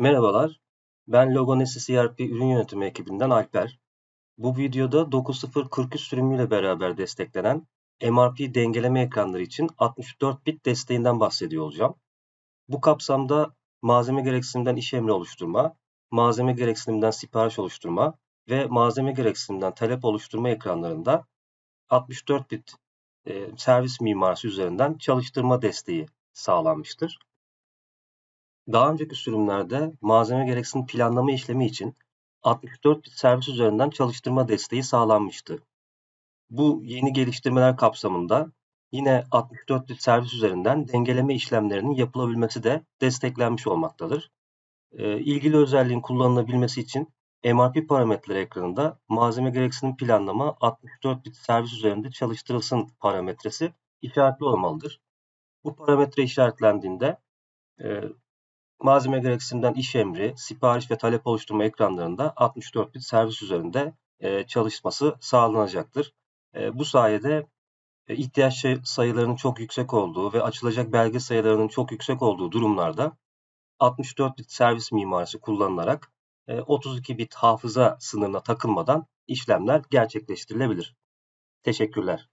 Merhabalar, ben Logonesis ERP ürün yönetimi ekibinden Alper. Bu videoda 9043 sürümüyle beraber desteklenen MRP dengeleme ekranları için 64 bit desteğinden bahsediyor olacağım. Bu kapsamda malzeme gereksinimden iş emri oluşturma, malzeme gereksinimden sipariş oluşturma ve malzeme gereksinimden talep oluşturma ekranlarında 64 bit e, servis mimarisi üzerinden çalıştırma desteği sağlanmıştır. Daha önceki sürümlerde malzeme gereksinim planlama işlemi için 64 bit servis üzerinden çalıştırma desteği sağlanmıştı. Bu yeni geliştirmeler kapsamında yine 64 bit servis üzerinden dengeleme işlemlerinin yapılabilmesi de desteklenmiş olmaktadır. E, ilgili özelliğin kullanılabilmesi için MRP parametreleri ekranında malzeme gereksinim planlama 64 bit servis üzerinde çalıştırılsın parametresi işaretli olmalıdır. Bu parametre işaretlendiğinde e, malzeme gereksinimden iş emri, sipariş ve talep oluşturma ekranlarında 64 bit servis üzerinde e, çalışması sağlanacaktır. E, bu sayede e, ihtiyaç sayılarının çok yüksek olduğu ve açılacak belge sayılarının çok yüksek olduğu durumlarda 64 bit servis mimarisi kullanılarak 32 bit hafıza sınırına takılmadan işlemler gerçekleştirilebilir. Teşekkürler.